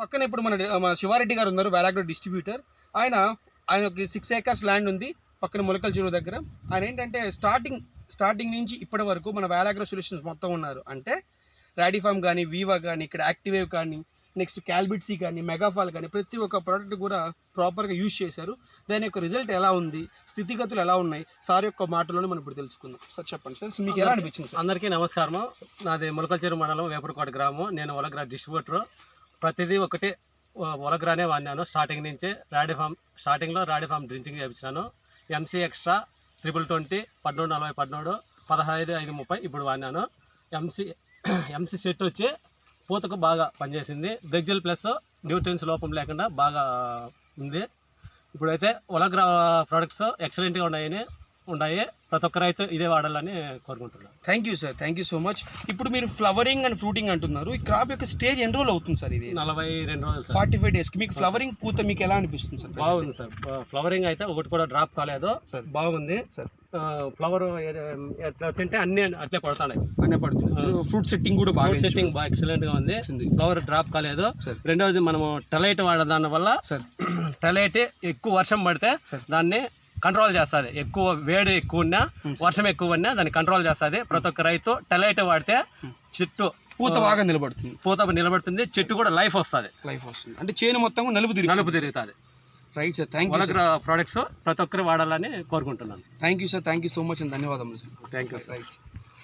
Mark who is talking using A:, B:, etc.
A: పక్కన ఇప్పుడు మన శివారెడ్డి గారు ఉన్నారు వేలాగ్రో డిస్ట్రిబ్యూటర్. ఆయన ఆయనకి సిక్స్ ఏకర్స్ ల్యాండ్ ఉంది పక్కన మొలకల చెరువు దగ్గర. ఆయన ఏంటంటే స్టార్టింగ్ స్టార్టింగ్ నుంచి ఇప్పటి వరకు మన వేలాగ్రో సొల్యూషన్స్ మొత్తం ఉన్నారు. అంటే రాడిఫామ్ కానీ వీవా కానీ ఇక్కడ యాక్టివేవ్ కానీ నెక్స్ట్ క్యాల్బిట్సీ కానీ మెగాఫాల్ కానీ ప్రతి ఒక్క ప్రోడక్ట్ కూడా ప్రాపర్గా యూజ్ చేశారు. దాని యొక్క రిజల్ట్ ఎలా ఉంది స్థితిగతులు ఎలా ఉన్నాయి సార్ యొక్క మాటలోనే మనం ఇప్పుడు తెలుసుకుందాం. సార్ చెప్పండి సార్ మీకు ఎలా అనిపించింది
B: అందరికీ నమస్కారం నాది ములకల్చెరు మండలం వేపరకోట గ్రామం. నేను ఒలగ్రా డిస్ట్రిబ్యూటర్ ప్రతిదీ ఒకటి ఒలగ్రానే వాడినాను. స్టార్టింగ్ నుంచి రాడిఫామ్ స్టార్టింగ్లో రాడిఫామ్ డ్రింకింగ్ చేయించినాను. ఎంసీ ఎక్స్ట్రా త్రిపుల్ ట్వంటీ పదమూడు నలభై పదమూడు పదహైదు ఐదు ముప్పై ఇప్పుడు వాడినాను. ఎంసీ ఎంసీ సెట్ వచ్చి పూతకు బాగా పనిచేసింది. బ్రెగ్జల్ ప్లస్ న్యూట్రియన్స్ లోపం లేకుండా బాగా ఉంది. ఇప్పుడైతే ఒలగ్రా ప్రోడక్ట్స్ ఎక్సలెంట్గా ఉన్నాయని ఉన్నాయి ప్రతి ఒక్క రైతు ఇదే వాడాలని కోరుకుంటున్నాను.
A: Thank you sir thank you so much ఇప్పుడు మీరు ఫ్లవరింగ్ అండ్ ఫ్రూటింగ్ అంటున్నారు. ఈ క్రాప్ యొక్క స్టేజ్ ఎన్ని రోజులు అవుతుంది సార్ ఇది?
B: నలభై రెండు రోజులు సార్
A: ఫార్టీ ఫైవ్ డేస్కి మీకు ఫ్లవరింగ్ పూత మీకు ఎలా అనిపిస్తుంది సార్
B: బాగుంది సార్ ఫ్లవరింగ్ అయితే ఒకటి కూడా డ్రాప్ కాలేదు.
A: సార్.
B: బాగుంది.
A: సార్.
B: ఫ్లవర్ ఎట్లా వచ్చింటే అన్ని అట్లే పడుతున్నాయి.
A: అనే పడుతుంది. ఫ్రూట్ సెట్టింగ్ కూడా బాగా
B: సెట్టింగ్ బాగా ఎక్సలెంట్గా ఉంది. ఫ్లవర్ డ్రాప్ కాలేదు.
A: సార్.
B: రెండవది మనము టలైట్ వాడదాని వల్ల
A: సార్
B: టలైట్ ఎక్కువ వర్షం పడితే. దాన్ని కంట్రోల్ చేస్తుంది. ఎక్కువ వేడి ఎక్కువ ఉన్నా
A: సార్.
B: వర్షం ఎక్కువ ఉన్నా దాన్ని కంట్రోల్ చేస్తుంది. ప్రతి ఒక్క రైతు టలైట్ వాడితే. చెట్టు
A: పూత బాగా నిలబడుతుంది.
B: పూత నిలబడుతుంది. చెట్టు కూడా లైఫ్ వస్తుంది.
A: లైఫ్ వస్తుంది. అంటే చేను మొత్తం నలుపు తిరిగి
B: నలుపు తిరుగుతుంది.
A: Right sir thank you
B: products ప్రతి ఒక్కరు వాడాలని కోరుకుంటున్నాను.
A: Thank you sir thank you so much and ధన్యవాదములు sir
B: thank you sir
A: right